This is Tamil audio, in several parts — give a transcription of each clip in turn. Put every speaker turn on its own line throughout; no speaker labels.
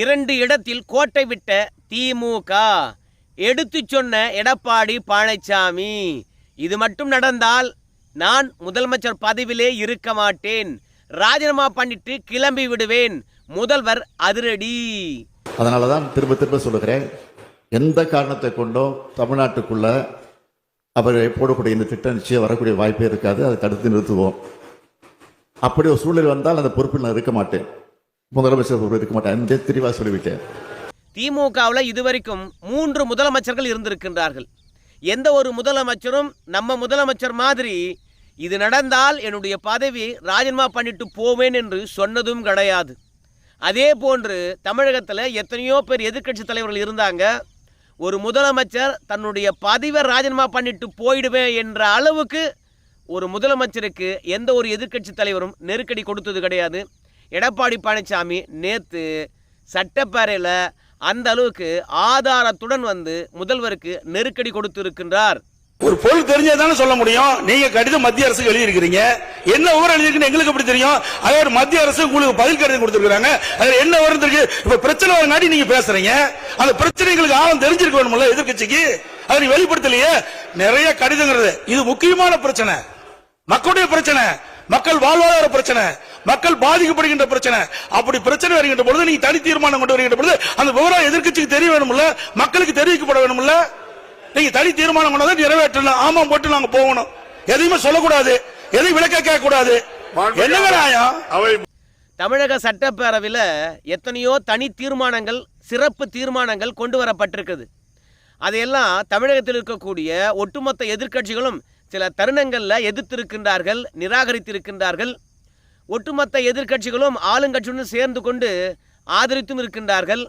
இரண்டு இடத்தில் கோட்டை விட்ட திமுக எடுத்து சொன்ன எடப்பாடி பழனிசாமி இது மட்டும் நடந்தால் நான் முதலமைச்சர் பதவியிலே இருக்க மாட்டேன். ராஜினாமா பண்ணிட்டு கிளம்பி விடுவேன். முதல்வர் அதிரடி.
அதனால தான் திரும்ப திரும்ப சொல்லுகிறேன். எந்த காரணத்தை கொண்டோ தமிழ்நாட்டுக்குள்ள அவர் போடக்கூடிய இந்த திட்டம் நிச்சயம் வரக்கூடிய வாய்ப்பே இருக்காது. அதை தடுத்து நிறுத்துவோம். அப்படி ஒரு சூழல் வந்தால் அந்த பொறுப்பில் நான் இருக்க மாட்டேன். முதலமைச்சர் ஒருவர் இருக்க மாட்டேன் தெளிவாக சொல்லிவிட்டேன்.
திமுகவில் இதுவரைக்கும் மூன்று முதலமைச்சர்கள் இருந்திருக்கின்றார்கள். எந்த ஒரு முதலமைச்சரும் நம்ம முதலமைச்சர் மாதிரி இது நடந்தால் என்னுடைய பதவி ராஜினாமா பண்ணிட்டு போவேன் என்று சொன்னதும் கிடையாது. அதே போன்று தமிழகத்தில் எத்தனையோ பேர் எதிர்க்கட்சி தலைவர்கள் இருந்தாங்க. ஒரு முதலமைச்சர் தன்னுடைய பதவியை ராஜினாமா பண்ணிட்டு போயிடுவேன் என்ற அளவுக்கு ஒரு முதலமைச்சருக்கு எந்த ஒரு எதிர்க்கட்சி தலைவரும் நெருக்கடி கொடுத்தது கிடையாது. எடப்பாடி பழனிசாமி நேற்று சட்டப்பேரையில் அந்த அளவுக்கு ஆதாரத்துடன் வந்து முதல்வருக்கு நெருக்கடி கொடுத்திருக்கின்றார்.
ஒரு பொருள் தெரிஞ்சதானே சொல்ல முடியும். நீங்க கடிதம் மத்திய அரசுக்கு எழுதியிருக்கிறீங்க. என்ன விவரம் எழுதிருக்குன்னு எங்களுக்கு எப்படி தெரியும்? அதாவது மத்திய அரசு உங்களுக்கு பதில் கடிதம் கொடுத்துருக்காங்க அதுல என்ன விவரம் இருக்கு இப்ப பிரச்சனை வரங்காட்டி நீங்க பேசுறீங்க. அந்த பிரச்சனைகளுக்கு ஆழம் தெரிஞ்சிருக்க வேணும்ல எதிர்க்கட்சிக்கு? அதை வெளிப்படுத்தலையே? நிறைய கடிதங்கிறது. இது முக்கியமான பிரச்சனை. மக்களுடைய பிரச்சனை. மக்கள் வாழ்வாதார பிரச்சனை. மக்கள் பாதிக்கப்படுகின்ற பிரச்சனை. அப்படி பிரச்சனை வருகின்ற பொழுது நீங்க தனி தீர்மானம் கொண்டு வருகின்ற பொழுது அந்த விவரம் எதிர்க்கட்சிக்கு தெரிய வேணும்ல மக்களுக்கு தெரிவிக்கப்பட வேணும்ல நீங்க தனி தீர்மானம் கொண்டு வந்து நிறைவேற்றலாம். ஆமா போட்டு நாங்க போகணும். எதையுமே சொல்லக்கூடாது. எதையும் விளக்க கேட்க கூடாது நியாயம்?
அவை
தமிழக சட்டப்பேரவையில் எத்தனையோ தனி தீர்மானங்கள் சிறப்பு தீர்மானங்கள் கொண்டு வரப்பட்டிருக்குது. அதையெல்லாம் தமிழகத்தில் இருக்கக்கூடிய ஒட்டுமொத்த எதிர்க்கட்சிகளும் சில தருணங்களில் எதிர்த்திருக்கின்றார்கள் நிராகரித்திருக்கின்றார்கள். ஒட்டுமொத்த எதிர்க்கட்சிகளும் ஆளுங்கட்சியுடன் சேர்ந்து கொண்டு ஆதரித்தும் இருக்கின்றார்கள்.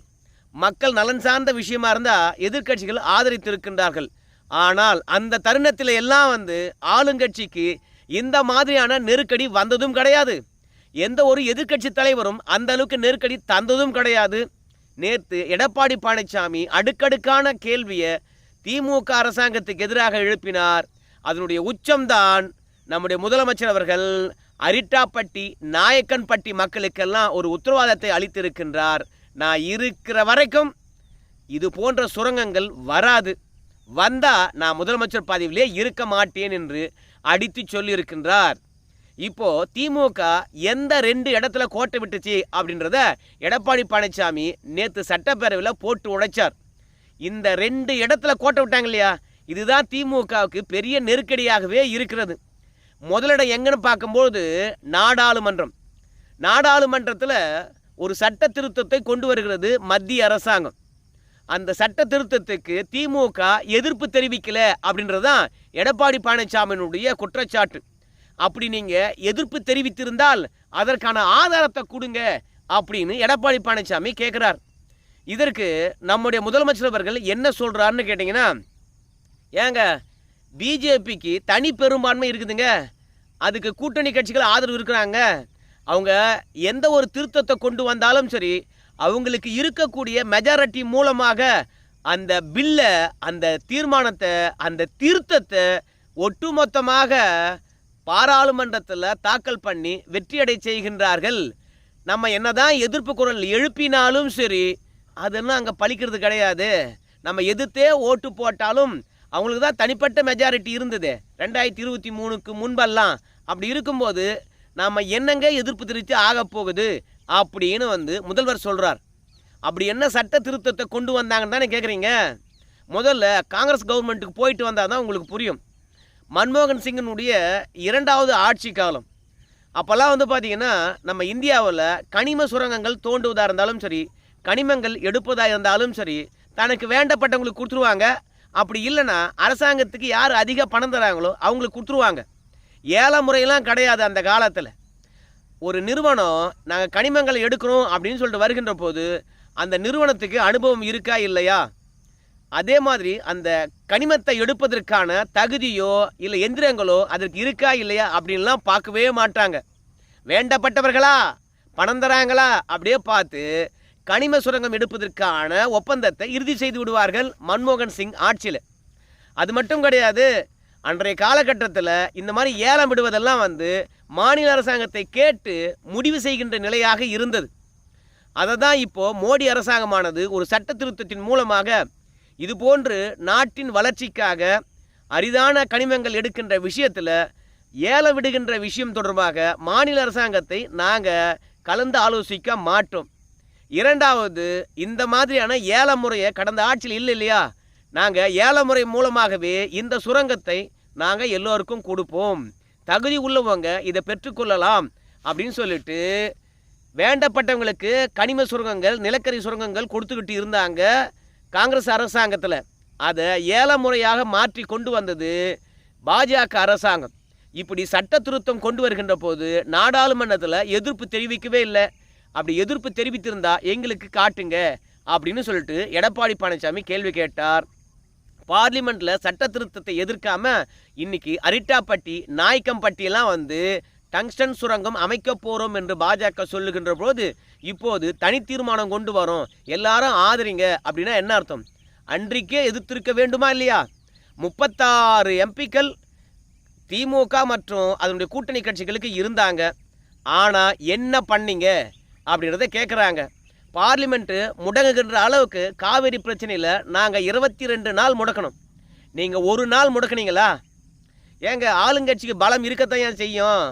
மக்கள் நலன் சார்ந்த விஷயமா இருந்தால் எதிர்க்கட்சிகளும் ஆதரித்து இருக்கின்றார்கள் ஆனால் அந்த தருணத்தில் எல்லாம் வந்து ஆளுங்கட்சிக்கு இந்த மாதிரியான நெருக்கடி வந்ததும் கிடையாது. எந்த ஒரு எதிர்க்கட்சி தலைவரும் அந்த அளவுக்கு நெருக்கடி தந்ததும் கிடையாது. நேற்று எடப்பாடி பழனிசாமி அடுக்கடுக்கான கேள்வியை திமுக அரசாங்கத்துக்கு எதிராக எழுப்பினார். அதனுடைய உச்சம்தான் நம்முடைய முதலமைச்சர் அவர்கள் அரிட்டாப்பட்டி நாயக்கன்பட்டி மக்களுக்கெல்லாம் ஒரு உத்தரவாதத்தை அளித்திருக்கின்றார். நான் இருக்கிற வரைக்கும் இது போன்ற சுரங்கங்கள் வராது. வந்தா நான் முதலமைச்சர் பதவியிலே இருக்க மாட்டேன் என்று அடித்து சொல்லியிருக்கின்றார். இப்போ திமுக எந்த ரெண்டு இடத்துல கோட்டை விட்டுச்சு அப்படின்றத எடப்பாடி பழனிசாமி நேற்று சட்டப்பேரவையில் போட்டு உடைச்சார். இந்த ரெண்டு இடத்துல கோட்டை விட்டாங்க இல்லையா? இதுதான் திமுகவுக்கு பெரிய நெருக்கடியாகவே இருக்கிறது. முதலிடம் எங்கன்னு பார்க்கும்போது நாடாளுமன்றம். நாடாளுமன்றத்தில் ஒரு சட்ட திருத்தத்தை கொண்டு வருகிறது மத்திய அரசாங்கம். அந்த சட்ட திருத்தத்துக்கு திமுக எதிர்ப்பு தெரிவிக்கல அப்படின்றது தான் எடப்பாடி பழனிசாமியினுடைய குற்றச்சாட்டு. அப்படி நீங்கள் எதிர்ப்பு தெரிவித்திருந்தால் அதற்கான ஆதாரத்தை கொடுங்க அப்படின்னு எடப்பாடி பழனிசாமி கேட்குறார் இதற்கு நம்முடைய முதலமைச்சர் அவர்கள் என்ன சொல்கிறாருன்னு கேட்டிங்கன்னா ஏங்க பிஜேபிக்கு தனி பெரும்பான்மை இருக்குதுங்க. அதுக்கு கூட்டணி கட்சிகள் ஆதரவு இருக்கிறாங்க. அவங்க எந்த ஒரு திருத்தத்தை கொண்டு வந்தாலும் சரி அவங்களுக்கு இருக்கக்கூடிய மெஜாரிட்டி மூலமாக அந்த பில்லை அந்த தீர்மானத்தை அந்த திருத்தத்தை ஒட்டுமொத்தமாக பாராளுமன்றத்தில் தாக்கல் பண்ணி வெற்றியடை செய்கின்றார்கள். நம்ம என்னதான் எதிர்ப்பு குரல் எழுப்பினாலும் சரி அதெல்லாம் அங்கே பழிக்கிறது கிடையாது. நம்ம எதிர்த்தே ஓட்டு போட்டாலும் அவங்களுக்கு தான் தனிப்பட்ட மெஜாரிட்டி இருந்தது. ரெண்டாயிரத்தி இருபத்தி மூணுக்கு முன்பெல்லாம் அப்படி இருக்கும்போது நாம் என்னங்க எதிர்ப்பு தெரிவித்து ஆகப் போகுது அப்படின்னு வந்து முதல்வர் சொல்கிறார் அப்படி என்ன சட்ட திருத்தத்தை கொண்டு வந்தாங்கன்னு தானே கேட்குறீங்க முதல்ல காங்கிரஸ் கவர்மெண்ட்டுக்கு போயிட்டு வந்தால் தான் உங்களுக்கு புரியும். மன்மோகன் சிங்கினுடைய இரண்டாவது ஆட்சி காலம். அப்போல்லாம் வந்து பார்த்திங்கன்னா நம்ம இந்தியாவில் கனிம சுரங்கங்கள் தோண்டுவதாக இருந்தாலும் சரி கனிமங்கள் எடுப்பதாக இருந்தாலும் சரி தனக்கு வேண்டப்பட்டவங்களுக்கு கொடுத்துருவாங்க. அப்படி இல்லைன்னா அரசாங்கத்துக்கு யார் அதிக பணம் தராங்களோ அவங்களுக்கு கொடுத்துருவாங்க. ஏல முறையெல்லாம் கிடையாது அந்த காலத்தில். ஒரு நிறுவனம் நாங்கள் கனிமங்களை எடுக்கிறோம் அப்படின்னு சொல்லிட்டு வருகின்ற போது அந்த நிறுவனத்துக்கு அனுபவம் இருக்கா இல்லையா? அதே மாதிரி அந்த கனிமத்தை எடுப்பதற்கான தகுதியோ இல்லை எந்திரங்களோ அதற்கு இருக்கா இல்லையா அப்படின்லாம் பார்க்கவே மாட்டாங்க. வேண்டப்பட்டவர்களா? பணம் தராங்களா? அப்படியே பார்த்து கனிம சுரங்கம் எடுப்பதற்கான ஒப்பந்தத்தை இறுதி செய்து விடுவார்கள் மன்மோகன் சிங் ஆட்சியில். அது மட்டும் கிடையாது அன்றைய காலகட்டத்தில் இந்த மாதிரி ஏலம் விடுவதெல்லாம் வந்து மாநில அரசாங்கத்தை கேட்டு முடிவு செய்கின்ற நிலையாக இருந்தது. அதை தான் இப்போது மோடி அரசாங்கமானது ஒரு சட்ட திருத்தத்தின் மூலமாக இதுபோன்று நாட்டின் வளர்ச்சிக்காக அரிதான கனிமங்கள் எடுக்கின்ற விஷயத்தில் ஏலம் விடுகின்ற விஷயம் தொடர்பாக மாநில அரசாங்கத்தை நாங்கள் கலந்து ஆலோசிக்க மாட்டோம். இரண்டாவது இந்த மாதிரியான ஏல முறையை கடந்த ஆட்சியில் இல்லை இல்லையா? நாங்கள் ஏல முறை மூலமாகவே இந்த சுரங்கத்தை நாங்கள் எல்லோருக்கும் கொடுப்போம். தகுதி உள்ளவங்க இதை பெற்றுக்கொள்ளலாம் அப்படின்னு சொல்லிட்டு வேண்டப்பட்டவங்களுக்கு கனிம சுரங்கங்கள் நிலக்கரி சுரங்கங்கள் கொடுத்துக்கிட்டு இருந்தாங்க காங்கிரஸ் அரசாங்கத்தில். அதை ஏல முறையாக மாற்றி கொண்டு வந்தது பாஜக அரசாங்கம். இப்படி சட்ட திருத்தம் கொண்டு வருகின்ற போது நாடாளுமன்றத்தில் எதிர்ப்பு தெரிவிக்கவே இல்லை. அப்படி எதிர்ப்பு தெரிவித்திருந்தா எங்களுக்கு காட்டுங்க அப்படின்னு சொல்லிட்டு எடப்பாடி பழனிசாமி கேள்வி கேட்டார். பார்லிமெண்ட்டில் சட்ட திருத்தத்தை எதிர்க்காம இன்னைக்கு அரிட்டாப்பட்டி நாய்க்கம்பட்டியெல்லாம் வந்து டங்ஸ்டன் சுரங்கம் அமைக்க போகிறோம் என்று பாஜக சொல்லுகின்ற போது இப்போது தனி தீர்மானம் கொண்டு வரோம். எல்லாரும் ஆதரிங்க அப்படின்னா என்ன அர்த்தம்? அன்றைக்கே எதிர்த்திருக்க வேண்டுமா இல்லையா? முப்பத்தாறு எம்பிக்கள் திமுக மற்றும் அதனுடைய கூட்டணி கட்சிகளுக்கு இருந்தாங்க. ஆனால் என்ன பண்ணீங்க? அப்படின்றத கேட்குறாங்க பார்லிமெண்ட்டு முடங்குகின்ற அளவுக்கு காவிரி பிரச்சனையில் நாங்கள் இருபத்தி ரெண்டு நாள் முடக்கணும். நீங்கள் ஒரு நாள் முடக்குனீங்களா? ஏங்க ஆளுங்கட்சிக்கு பலம் இருக்கத்தான் செய்யும்?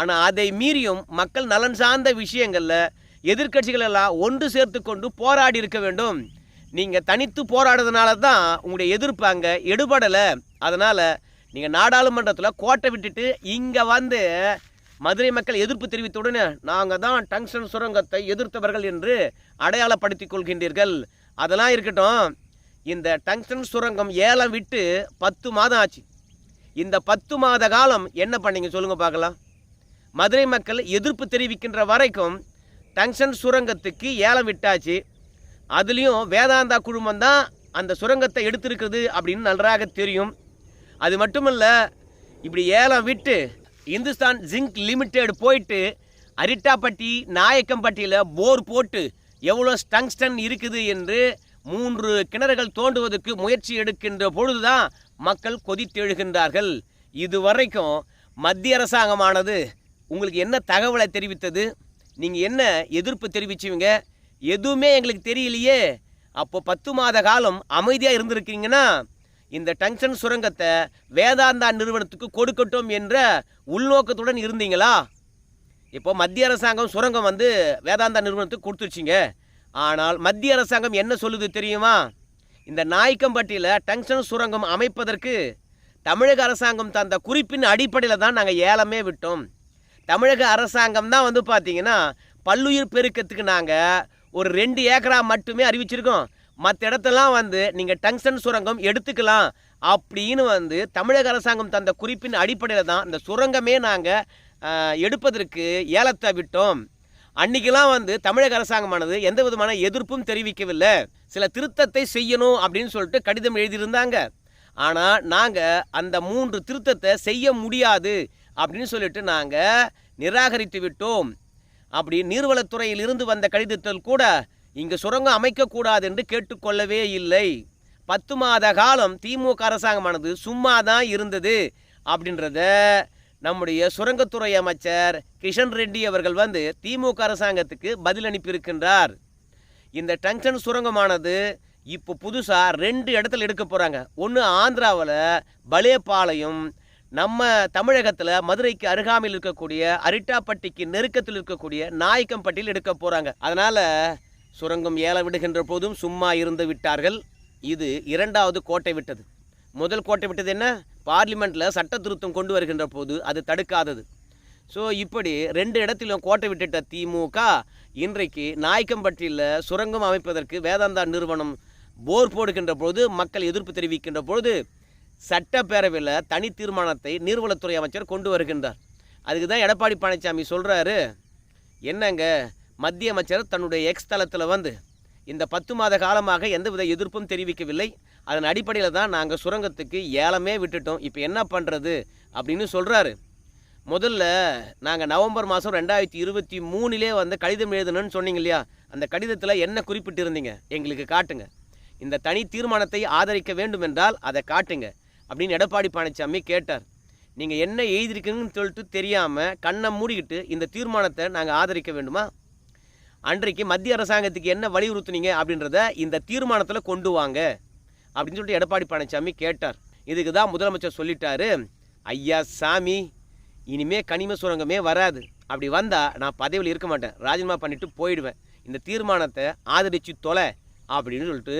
ஆனால் அதை மீறியும் மக்கள் நலன் சார்ந்த விஷயங்களில் எதிர்க்கட்சிகள் எல்லாம் ஒன்று சேர்த்து கொண்டு போராடி இருக்க வேண்டும். நீங்கள் தனித்து போராடுறதுனால தான் உங்களுடைய எதிர்ப்பு அங்கே எடுபடலை. அதனால் நீங்கள் நாடாளுமன்றத்தில் கோட்டை விட்டுட்டு இங்கே வந்து மதுரை மக்கள் எதிர்ப்பு தெரிவித்தவுடனே நாங்கள் தான் டங்ஷன் சுரங்கத்தை எதிர்த்தவர்கள் என்று அடையாளப்படுத்திக் கொள்கின்றீர்கள். அதெல்லாம் இருக்கட்டும் இந்த டங்ஷன் சுரங்கம் ஏலம் விட்டு பத்து மாதம் ஆச்சு. இந்த பத்து மாத காலம் என்ன பண்ணீங்க சொல்லுங்க பார்க்கலாம். மதுரை மக்கள் எதிர்ப்பு தெரிவிக்கின்ற வரைக்கும் டங்ஷன் சுரங்கத்துக்கு ஏலம் விட்டாச்சு. அதுலேயும் வேதாந்தா குழுமம் தான் அந்த சுரங்கத்தை எடுத்திருக்கிறது அப்படின்னு நன்றாக தெரியும். அது மட்டுமல்ல இப்படி ஏலம் விட்டு இந்துஸ்தான் ஜிங்க் லிமிடெட் போயிட்டு அரிட்டாப்பட்டி நாயக்கம்பட்டியில் போர் போட்டு எவ்வளோ ஸ்டங்ஸ்டன் இருக்குது என்று மூன்று கிணறுகள் தோண்டுவதற்கு முயற்சி எடுக்கின்ற பொழுதுதான் மக்கள் கொதித்தெழுகின்றார்கள். இதுவரைக்கும் மத்திய அரசாங்கமானது உங்களுக்கு என்ன தகவலை தெரிவித்தது? நீங்கள் என்ன எதிர்ப்பு தெரிவிச்சுவீங்க எதுவுமே எங்களுக்கு தெரியலையே. அப்போ பத்து மாத காலம் அமைதியாக இருந்திருக்கீங்கன்னா இந்த டங்ஷன் சுரங்கத்தை வேதாந்தா நிறுவனத்துக்கு கொடுக்கட்டும் என்ற உள்நோக்கத்துடன் இருந்தீங்களா? இப்போ மத்திய அரசாங்கம் சுரங்கம் வந்து வேதாந்தா நிறுவனத்துக்கு கொடுத்துருச்சிங்க. ஆனால் மத்திய அரசாங்கம் என்ன சொல்லுது தெரியுமா? இந்த நாய்க்கம்பட்டியில் டங்ஷன் சுரங்கம் அமைப்பதற்கு தமிழக அரசாங்கம் தந்த குறிப்பின் அடிப்படையில் தான் நாங்கள் ஏலமே விட்டோம். தமிழக அரசாங்கம் தான் வந்து பார்த்தீங்கன்னா பல்லுயிர் பெருக்கத்துக்கு நாங்கள் ஒரு ரெண்டு ஏக்கரா மட்டுமே அறிவிச்சிருக்கோம். மற்ற இடத்தெல்லாம் வந்து நீங்கள் டங்ஸ்டன் சுரங்கம் எடுத்துக்கலாம் அப்படின்னு வந்து தமிழக அரசாங்கம் தந்த குறிப்பின் அடிப்படையில் தான் இந்த சுரங்கமே நாங்கள் எடுப்பதற்கு ஏலத்தை விட்டோம். அன்னைக்கெல்லாம் வந்து தமிழக அரசாங்கமானது எந்த விதமான எதிர்ப்பும் தெரிவிக்கவில்லை. சில திருத்தத்தை செய்யணும் அப்படின்னு சொல்லிட்டு கடிதம் எழுதியிருந்தாங்க. ஆனால் நாங்கள் அந்த மூன்று திருத்தத்தை செய்ய முடியாது அப்படின்னு சொல்லிட்டு நாங்கள் நிராகரித்து விட்டோம். அப்படி நீர்வளத்துறையில் இருந்து வந்த கடிதத்தில் கூட இங்கு சுரங்கம் அமைக்கக்கூடாது என்று கேட்டுக்கொள்ளவே இல்லை. பத்து மாத காலம் திமுக அரசாங்கமானது சும்மா தான் இருந்தது அப்படின்றத நம்முடைய சுரங்கத்துறை அமைச்சர் கிஷன் ரெட்டி அவர்கள் வந்து திமுக அரசாங்கத்துக்கு பதில் அனுப்பியிருக்கின்றார். இந்த டங்ஷன் சுரங்கமானது இப்போ புதுசாக ரெண்டு இடத்துல எடுக்க போகிறாங்க ஒன்று ஆந்திராவில் பலேபாளையம் நம்ம தமிழகத்தில் மதுரைக்கு அருகாமையில் இருக்கக்கூடிய அரிட்டாப்பட்டிக்கு நெருக்கத்தில் இருக்கக்கூடிய நாயக்கம்பட்டியில் எடுக்க போகிறாங்க அதனால் சுரங்கம் ஏல விடுகின்ற போதும் சும்மா இருந்து விட்டார்கள். இது இரண்டாவது கோட்டை விட்டது. முதல் கோட்டை விட்டது என்ன? பார்லிமெண்ட்டில் சட்ட திருத்தம் கொண்டு வருகின்ற போது அது தடுக்காதது. ஸோ இப்படி ரெண்டு இடத்திலும் கோட்டை விட்டுட்ட திமுக இன்றைக்கு நாயக்கம்பட்டியில் சுரங்கம் அமைப்பதற்கு வேதாந்தா நிறுவனம் போர் போடுகின்ற பொழுது மக்கள் எதிர்ப்பு தெரிவிக்கின்ற பொழுது சட்டப்பேரவையில் தனி தீர்மானத்தை நீர்வளத்துறை அமைச்சர் கொண்டு வருகின்றார். அதுக்கு தான் எடப்பாடி பழனிசாமி சொல்கிறாரு என்னங்க மத்திய அமைச்சர் தன்னுடைய எக்ஸ் தளத்தில் வந்து இந்த பத்து மாத காலமாக எந்தவித எதிர்ப்பும் தெரிவிக்கவில்லை. அதன் அடிப்படையில் தான் நாங்கள் சுரங்கத்துக்கு ஏலமே விட்டுட்டோம். இப்போ என்ன பண்ணுறது அப்படின்னு சொல்கிறாரு முதல்ல நாங்கள் நவம்பர் மாதம் ரெண்டாயிரத்தி இருபத்தி மூணிலே வந்து கடிதம் எழுதணும்னு சொன்னீங்க இல்லையா? அந்த கடிதத்தில் என்ன குறிப்பிட்டிருந்தீங்க? எங்களுக்கு காட்டுங்க. இந்த தனி தீர்மானத்தை ஆதரிக்க வேண்டும் என்றால் அதை காட்டுங்க அப்படின்னு எடப்பாடி பழனிசாமி கேட்டார். நீங்கள் என்ன எழுதியிருக்கீங்கன்னு சொல்லிட்டு தெரியாமல் கண்ணை மூடிக்கிட்டு இந்த தீர்மானத்தை நாங்கள் ஆதரிக்க வேண்டுமா? அன்றைக்கு மத்திய அரசாங்கத்துக்கு என்ன வலியுறுத்துனீங்க அப்படின்றத இந்த தீர்மானத்தில் கொண்டு வாங்க அப்படின்னு சொல்லிட்டு எடப்பாடி பழனிசாமி கேட்டார். இதுக்கு தான் முதலமைச்சர் சொல்லிட்டாரு. ஐயா சாமி இனிமே கனிம சுரங்கமே வராது. அப்படி வந்தால் நான் பதவியில் இருக்க மாட்டேன். ராஜினாமா பண்ணிட்டு போயிடுவேன். இந்த தீர்மானத்தை ஆதரித்து தொலை அப்படின்னு சொல்லிட்டு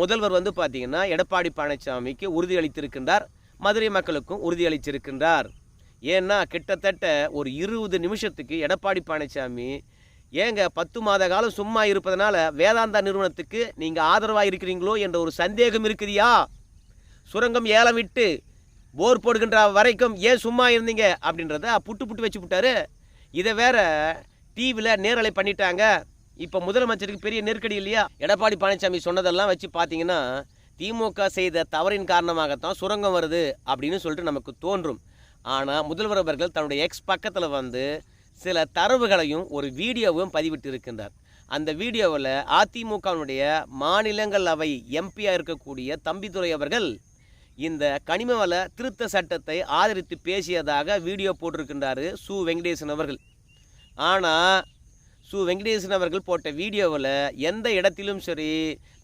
முதல்வர் வந்து பார்த்தீங்கன்னா எடப்பாடி பழனிசாமிக்கு உறுதியளித்திருக்கின்றார். மதுரை மக்களுக்கும் உறுதியளித்திருக்கின்றார் ஏன்னா கிட்டத்தட்ட ஒரு இருபது நிமிஷத்துக்கு எடப்பாடி பழனிசாமி ஏங்க பத்து மாத காலம் சும்மா இருப்பதனால வேதாந்தா நிறுவனத்துக்கு நீங்கள் ஆதரவாக இருக்கிறீங்களோ என்ற ஒரு சந்தேகம் இருக்குதியா? சுரங்கம் ஏலம் விட்டு போர் போடுகின்ற வரைக்கும் ஏன் சும்மா இருந்தீங்க? அப்படின்றத புட்டு புட்டு வச்சு விட்டாரு இதை வேற டிவியில் நேரலை பண்ணிட்டாங்க. இப்போ முதலமைச்சருக்கு பெரிய நெருக்கடி இல்லையா? எடப்பாடி பழனிசாமி சொன்னதெல்லாம் வச்சு பார்த்தீங்கன்னா திமுக செய்த தவறின் காரணமாகத்தான் சுரங்கம் வருது அப்படின்னு சொல்லிட்டு நமக்கு தோன்றும். ஆனால் முதல்வர் அவர்கள் தன்னுடைய எக்ஸ் பக்கத்தில் வந்து சில தரவுகளையும் ஒரு வீடியோவும் பதிவிட்டு இருக்கின்றார் அந்த வீடியோவில் அதிமுகவினுடைய மாநிலங்களவை எம்பியாக இருக்கக்கூடிய தம்பிதுரை அவர்கள் இந்த கனிமவள திருத்த சட்டத்தை ஆதரித்து பேசியதாக வீடியோ போட்டிருக்கின்றாரு சு. வெங்கடேசன் அவர்கள். ஆனால் சு. வெங்கடேசன் அவர்கள் போட்ட வீடியோவில் எந்த இடத்திலும் சரி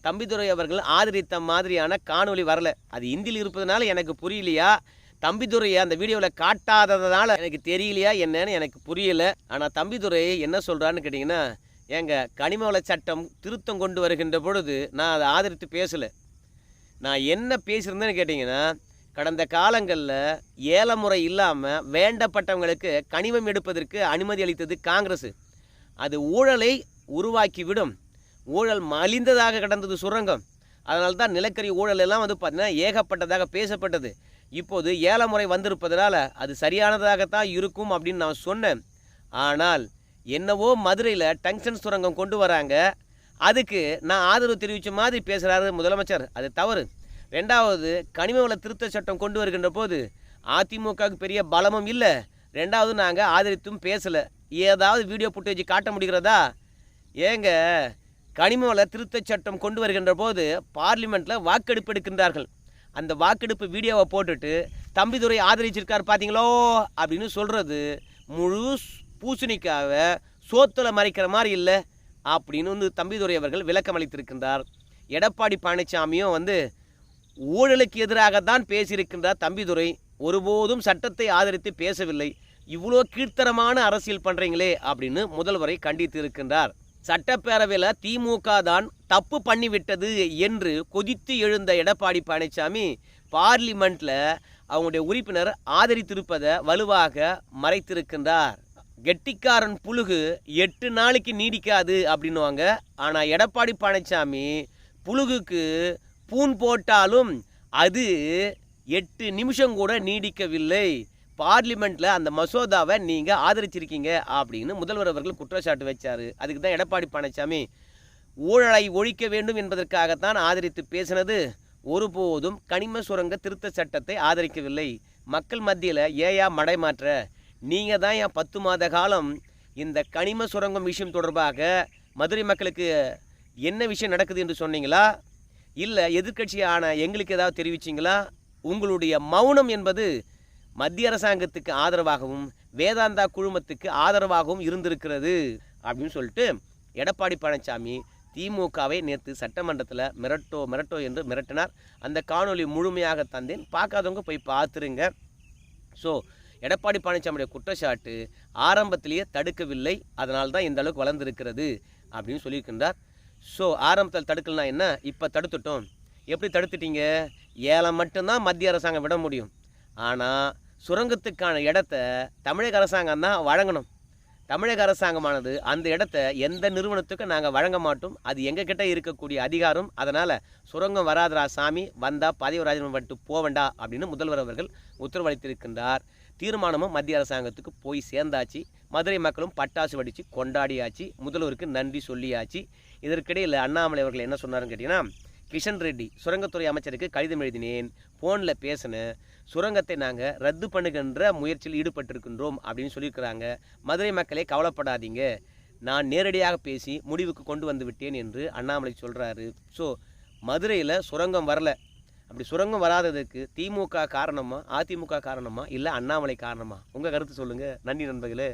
தம்பிதுரை அவர்கள் ஆதரித்த மாதிரியான காணொளி வரல. அது இந்தியில் இருப்பதனால எனக்கு புரியலையா? தம்பிதுரையை அந்த வீடியோவில் காட்டாததுனால எனக்கு தெரியலையா என்னன்னு எனக்கு புரியல. ஆனால் தம்பிதுரை என்ன சொல்கிறான்னு கேட்டிங்கன்னா ஏங்க கனிமவள சட்டம் திருத்தம் கொண்டு வருகின்ற பொழுது நான் அதை ஆதரித்து பேசலை. நான் என்ன பேசியிருந்தேன்னு கேட்டிங்கன்னா கடந்த காலங்களில் ஏலமுறை இல்லாமல் வேண்டப்பட்டவங்களுக்கு கனிமம் எடுப்பதற்கு அனுமதி அளித்தது காங்கிரஸ் அது ஊழலை உருவாக்கிவிடும். ஊழல் மலிந்ததாக கிடந்தது சுரங்கம். அதனால தான் நிலக்கரி ஊழல் எல்லாம் வந்து பார்த்தீங்கன்னா ஏகப்பட்டதாக பேசப்பட்டது. இப்போது ஏலமுறை வந்திருப்பதனால அது சரியானதாகத்தான் இருக்கும் அப்படின்னு நான் சொன்னேன். ஆனால் என்னவோ மதுரையில் டங்ஷன் சுரங்கம் கொண்டு வராங்க. அதுக்கு நான் ஆதரவு தெரிவித்த மாதிரி பேசுகிறாரு முதலமைச்சர். அது தவறு. ரெண்டாவது கனிமவள திருத்த சட்டம் கொண்டு வருகின்ற போது அதிமுகவுக்கு பெரிய பலமும் இல்லை. ரெண்டாவது நாங்கள் ஆதரித்தும் பேசலை. ஏதாவது வீடியோ ஃபுட்டேஜ் காட்ட முடிகிறதா? ஏங்க கனிமவள திருத்த சட்டம் கொண்டு வருகின்ற போது பார்லிமெண்ட்டில் வாக்கெடுப்பு எடுக்கின்றார்கள். அந்த வாக்கெடுப்பு வீடியோவை போட்டுட்டு தம்பிதுரை ஆதரிச்சிருக்கார் பார்த்தீங்களோ அப்படின்னு சொல்கிறது முழு பூசணிக்காவை சோத்தில் மறைக்கிற மாதிரி இல்லை அப்படின்னு வந்து தம்பிதுரை அவர்கள் விளக்கம் அளித்திருக்கின்றார். எடப்பாடி பழனிசாமியும் வந்து ஊழலுக்கு எதிராக தான் பேசியிருக்கின்றார் தம்பிதுரை. ஒருபோதும் சட்டத்தை ஆதரித்து பேசவில்லை. இவ்வளோ கீழ்த்தரமான அரசியல் பண்ணுறீங்களே அப்படின்னு முதல்வரை கண்டித்து இருக்கின்றார் சட்டப்பேரவையில் திமுக தான் தப்பு பண்ணிவிட்டது என்று கொதித்து எழுந்த எடப்பாடி பழனிசாமி பார்லிமெண்ட்டில் அவங்களுடைய உறுப்பினர் ஆதரித்திருப்பதை வலுவாக மறைத்திருக்கின்றார். கெட்டிக்காரன் புழுகு எட்டு நாளைக்கு நீடிக்காது அப்படின்னுவாங்க. ஆனால் எடப்பாடி பழனிசாமி புழுகுக்கு பூன் போட்டாலும் அது எட்டு நிமிஷம் கூட நீடிக்கவில்லை. பார்லிமெண்ட்டில் அந்த மசோதாவை நீங்கள் ஆதரிச்சிருக்கீங்க அப்படின்னு முதல்வர் அவர்கள் குற்றச்சாட்டு வச்சார். அதுக்கு தான் எடப்பாடி பழனிசாமி ஊழலை ஒழிக்க வேண்டும் என்பதற்காகத்தான் ஆதரித்து பேசினது. ஒருபோதும் கனிம சுரங்க திருத்த சட்டத்தை ஆதரிக்கவில்லை. மக்கள் மத்தியில் ஏயா மடைமாற்ற நீங்கள் தான் என் பத்து மாத காலம் இந்த கனிம சுரங்கம் விஷயம் தொடர்பாக மதுரை மக்களுக்கு என்ன விஷயம் நடக்குது என்று சொன்னீங்களா? இல்லை எதிர்க்கட்சியான எங்களுக்கு ஏதாவது தெரிவிச்சிங்களா? உங்களுடைய மௌனம் என்பது மத்திய அரசாங்கத்துக்கு ஆதரவாகவும் வேதாந்தா குழுமத்துக்கு ஆதரவாகவும் இருந்திருக்கிறது அப்படின்னு சொல்லிட்டு எடப்பாடி பழனிசாமி திமுகவை நேற்று சட்டமன்றத்தில் மிரட்டோ மிரட்டோ என்று மிரட்டினார். அந்த காணொளி முழுமையாக தந்தேன் பார்க்காதவங்க போய் பார்த்துருங்க. ஸோ எடப்பாடி பழனிசாமியுடைய குற்றச்சாட்டு ஆரம்பத்திலேயே தடுக்கவில்லை. அதனால தான் இந்த அளவுக்கு வளர்ந்துருக்கிறது அப்படின்னு சொல்லியிருக்கின்றார். ஸோ ஆரம்பத்தில் தடுக்கலனா என்ன? இப்போ தடுத்துட்டோம். எப்படி தடுத்துட்டீங்க? ஏழை மட்டும்தான் மத்திய அரசாங்கம் விட முடியும். ஆனால் சுரங்கத்துக்கான இடத்த தமிழக அரசாங்கம் தான் வழங்கணும். தமிழக அரசாங்கமானது அந்த இடத்த எந்த நிறுவனத்துக்கும் நாங்கள் வழங்க மாட்டோம். அது எங்கக்கிட்ட இருக்கக்கூடிய அதிகாரம். அதனால் சுரங்கம் வராதரா சாமி வந்தால் பதவி ராஜினாமா பண்ணிட்டு போவண்டா அப்படின்னு முதல்வர் அவர்கள் உத்தரவளித்திருக்கின்றார். தீர்மானமும் மத்திய அரசாங்கத்துக்கு போய் சேர்ந்தாச்சு. மதுரை மக்களும் பட்டாசு வடித்து கொண்டாடியாச்சு. முதல்வருக்கு நன்றி சொல்லியாச்சு. இதற்கிடையில் அண்ணாமலை அவர்கள் என்ன சொன்னாருன்னு கேட்டிங்கன்னா கிஷன் ரெட்டி சுரங்கத்துறை அமைச்சருக்கு கடிதம் எழுதினேன். ஃபோனில் பேசினேன் சுரங்கத்தை நாங்கள் ரத்து பண்ணுகின்ற முயற்சியில் ஈடுபட்டிருக்கின்றோம் அப்படின்னு சொல்லியிருக்கிறாங்க. மதுரை மக்களே கவலைப்படாதீங்க. நான் நேரடியாக பேசி முடிவுக்கு கொண்டு வந்து விட்டேன் என்று அண்ணாமலை சொல்கிறாரு ஸோ மதுரையில் சுரங்கம் வரல. அப்படி சுரங்கம் வராததுக்கு திமுக காரணமா அதிமுக காரணமா இல்லை அண்ணாமலை காரணமா? உங்கள் கருத்து சொல்லுங்கள் நன்றி நண்பர்களே.